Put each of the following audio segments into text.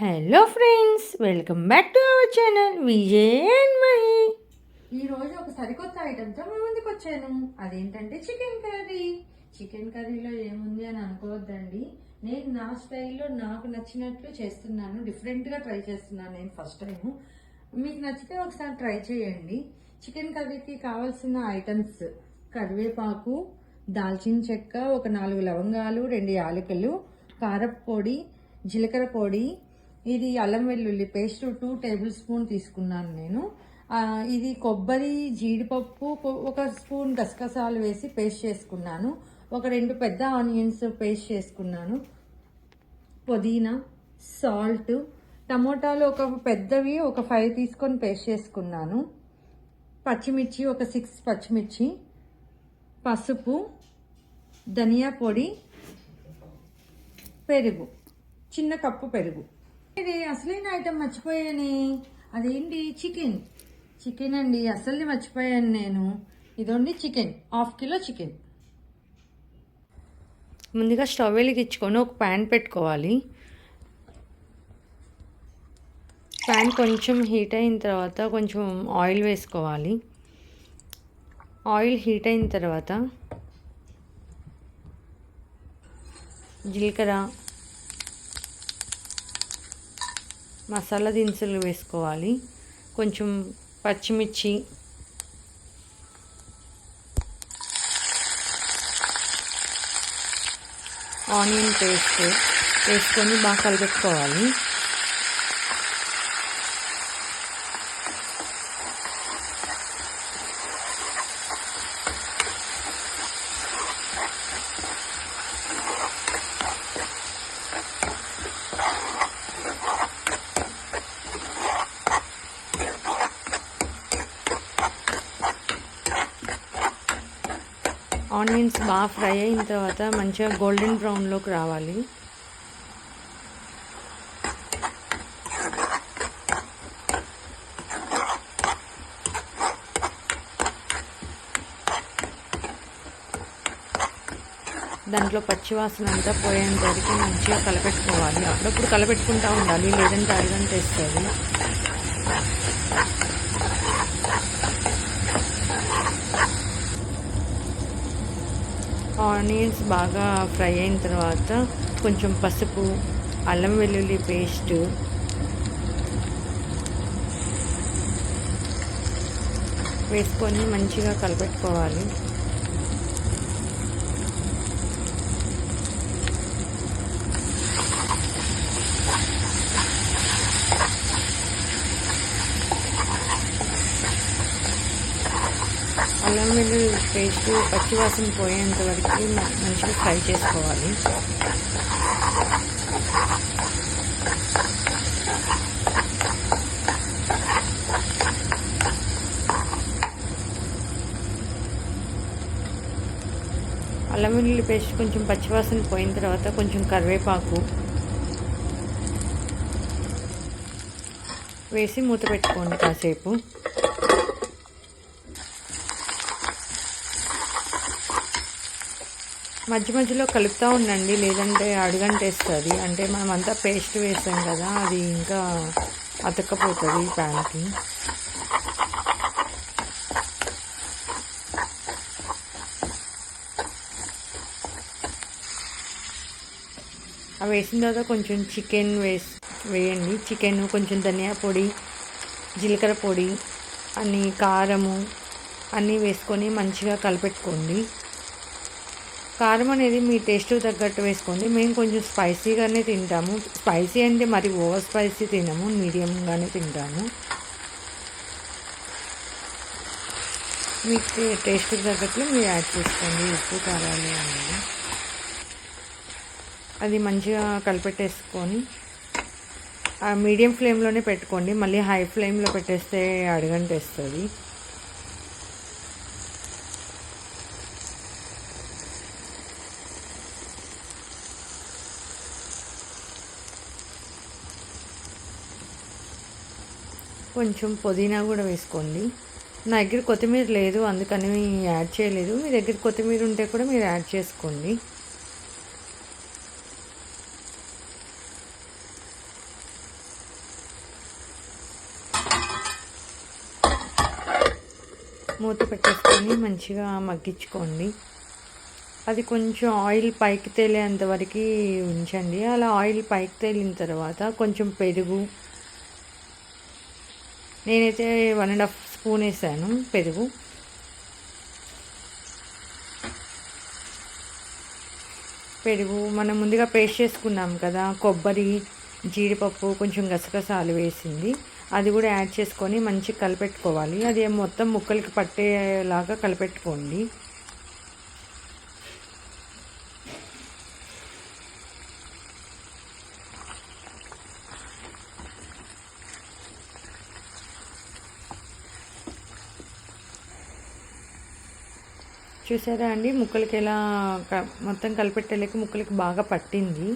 Hello friends welcome back to our channel Vijay and Mahi ఈరోజు ఒక సరికొత్త ఐటెంతో మీ ముందుకు వచ్చాను. అదేంటంటే చికెన్ కర్రీ చికెన్ కర్రీలో ఏముంది అని అనుకోవద్దండి. నేను నా స్టైల్లో నాకు నచ్చినట్లు చేస్తున్నాను. డిఫరెంట్గా ట్రై చేస్తున్నాను నేను ఫస్ట్ టైం మీకు నచ్చితే ఒకసారి ట్రై చేయండి. చికెన్ కర్రీకి కావాల్సిన ఐటమ్స్ కరివేపాకు దాల్చిన చెక్క ఒక నాలుగు లవంగాలు రెండు యాలకులు కారపు పొడి జీలకర్ర పొడి ఇది అల్లం వెల్లుల్లి పేస్ట్ టూ టేబుల్ స్పూన్ తీసుకున్నాను నేను. ఇది కొబ్బరి జీడిపప్పు ఒక స్పూన్ గసగసాలు వేసి పేస్ట్ చేసుకున్నాను. ఒక రెండు పెద్ద ఆనియన్స్ పేస్ట్ చేసుకున్నాను. పుదీనా సాల్ట్ టమోటాలు ఒక పెద్దవి ఒక ఫైవ్ తీసుకొని పేస్ట్ చేసుకున్నాను. పచ్చిమిర్చి ఒక సిక్స్ పచ్చిమిర్చి పసుపు ధనియా పొడి పెరుగు చిన్న కప్పు పెరుగు. ఇది అసలైన ఐటెం మర్చిపోయాను. అదేంటి? చికెన్. చికెన్ అండి. అసలు మర్చిపోయాను నేను. ఇదోండి చికెన్. Half kilo chicken. ముందుగా స్టవ్ వెలిగించుకొని ఒక ప్యాన్ పెట్టుకోవాలి. ప్యాన్ కొంచెం హీట్ అయిన తర్వాత కొంచెం ఆయిల్ వేసుకోవాలి. ఆయిల్ హీట్ అయిన తర్వాత జీలకర్ర మసాలా దినుసులు వేసుకోవాలి. కొంచెం పచ్చిమిర్చి. ఆనియన్ పేస్ట్ వేసుకొని బాగా కలుపుకోవాలి. ఆనియన్స్ బాగా ఫ్రై అయిన తర్వాత మంచిగా గోల్డెన్ బ్రౌన్లోకి రావాలి. దాంట్లో పచ్చివాసన అంతా పోయేంత వరకు మంచిగా కలపెట్టుకోవాలి. అప్పుడప్పుడు కలపెట్టుకుంటూ ఉండాలి లేదంటే అరగంట వేస్తుంది ఆనియన్స్ బాగా ఫ్రై అయిన తర్వాత కొంచెం పసుపు అల్లం వెల్లుల్లి పేస్ట్ వేసుకొని మంచిగా కలపెట్టుకోవాలి. అల్లం వెల్లుల్లి పేస్ట్ పచ్చివాసన పోయేంత వరకు మంచిగా ఫ్రై చేసుకోవాలి. అల్లం వెల్లుల్లి పేస్ట్ కొంచెం పచ్చివాసన పోయిన తర్వాత కొంచెం కరివేపాకు వేసి మూత పెట్టుకోండి కాసేపు. మధ్య మధ్యలో కలుపుతూ ఉండండి లేదంటే అడుగంటేస్తుంది. అంటే మనం అంతా పేస్ట్ వేసాం కదా అది ఇంకా అతకపోతుంది ప్యాన్కి. అవి వేసిన తర్వాత కొంచెం చికెన్ వేసి వేయండి. చికెన్ కొంచెం ధనియా పొడి జీలకర్ర పొడి అన్ని కారము అన్నీ వేసుకొని మంచిగా కలిపెట్టుకోండి. కారం అనేది మీ టేస్ట్ తగ్గట్టు వేసుకోండి. మేము కొంచెం స్పైసీగానే తింటాము. స్పైసీ అంటే మరి ఓవర్ స్పైసీ తినము మీడియంగానే తింటాము. మీకు టేస్ట్ తగ్గట్లు మీరు యాడ్ చేసుకోండి. ఉప్పు కారాలు అనేది అది మంచిగా కలిపెట్టేసుకొని ఆ మీడియం ఫ్లేమ్లోనే పెట్టుకోండి. మళ్ళీ హై ఫ్లేమ్లో పెట్టేస్తే అడగంటేస్తుంది. కొంచెం పుదీనా కూడా వేసుకోండి. నా దగ్గర కొత్తిమీర లేదు అందుకని యాడ్ చేయలేదు. మీ దగ్గర కొత్తిమీర ఉంటే కూడా మీరు యాడ్ చేసుకోండి. మూత పెట్టేసుకొని మంచిగా మగ్గించుకోండి. అది కొంచెం ఆయిల్ పైకి తేలేంత వరకు ఉంచండి. అలా ఆయిల్ పైకి తేలిన తర్వాత కొంచెం పెరుగు నేనైతే వన్ అండ్ హాఫ్ స్పూన్ వేసాను పెరుగు. పెరుగు మనం ముందుగా పేస్ట్ చేసుకున్నాం కదా కొబ్బరి జీడిపప్పు కొంచెం గసగసాలు వేసింది. అది కూడా యాడ్ చేసుకొని మంచిగా కలిపెట్టుకోవాలి. అది మొత్తం ముక్కలకి పట్టేలాగా కలిపెట్టుకోండి. చూసారా అండి? ముక్కలకి ఎలా మొత్తం కలిపెట్టలేక ముక్కలకి బాగా పట్టింది.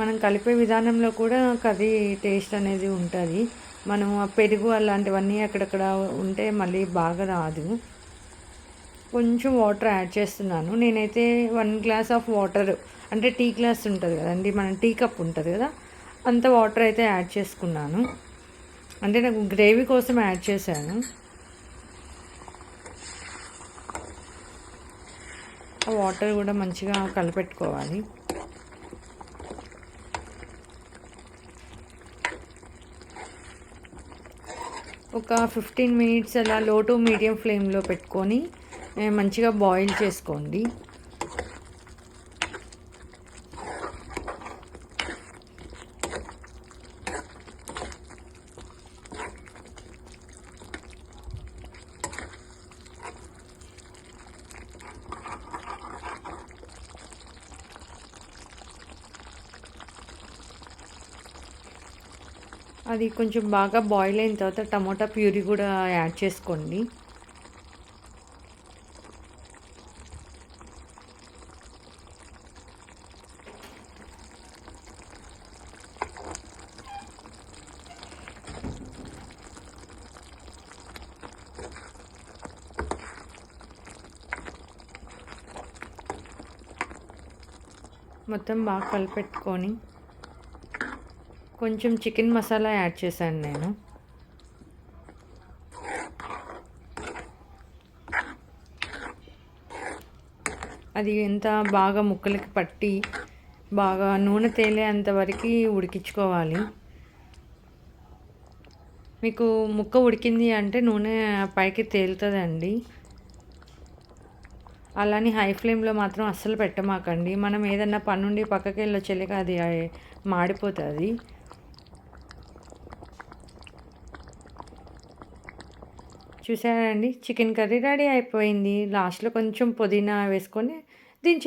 మనం కలిపే విధానంలో కూడా కర్రీ టేస్ట్ అనేది ఉంటుంది. మనం ఆ పెరుగు అలాంటివన్నీ అక్కడక్కడ ఉంటే మళ్ళీ బాగా రాదు. కొంచెం వాటర్ యాడ్ చేస్తున్నాను. నేనైతే వన్ గ్లాస్ ఆఫ్ వాటర్ అంటే టీ గ్లాస్ ఉంటుంది కదండి మన టీ కప్ ఉంటుంది కదా అంత వాటర్ అయితే యాడ్ చేసుకున్నాను. అంటే నాకు గ్రేవీ కోసం యాడ్ చేశాను. వాటర్ కూడా మంచిగా కలిపెట్టుకోవాలి. ఒక ఫిఫ్టీన్ మినిట్స్ అలా లో టు మీడియం ఫ్లేమ్లో పెట్టుకొని మంచిగా బాయిల్ చేసుకోండి. అది కొంచెం బాగా బాయిల్ అయిన తర్వాత టమోటా ప్యూరీ కూడా యాడ్ చేసుకోండి. మొత్తం బాగా కలిపెట్టుకొని కొంచెం చికెన్ మసాలా యాడ్ చేశాను నేను. అది ఎంత బాగా ముక్కలకి పట్టి బాగా నూనె తేలేంత వరకు ఉడికించుకోవాలి. మీకు ముక్క ఉడికింది అంటే నూనె పైకి తేలుతుందండి. అలానే హై ఫ్లేమ్లో మాత్రం అస్సలు పెట్టమాకండి. మనం ఏదన్నా పన్నుండి పక్కకి వెళ్ళొచ్చేలేక అది మాడిపోతుంది. చూసారండి చికెన్ కర్రీ రెడీ అయిపోయింది. లాస్ట్లో కొంచెం పుదీనా వేసుకొని దించే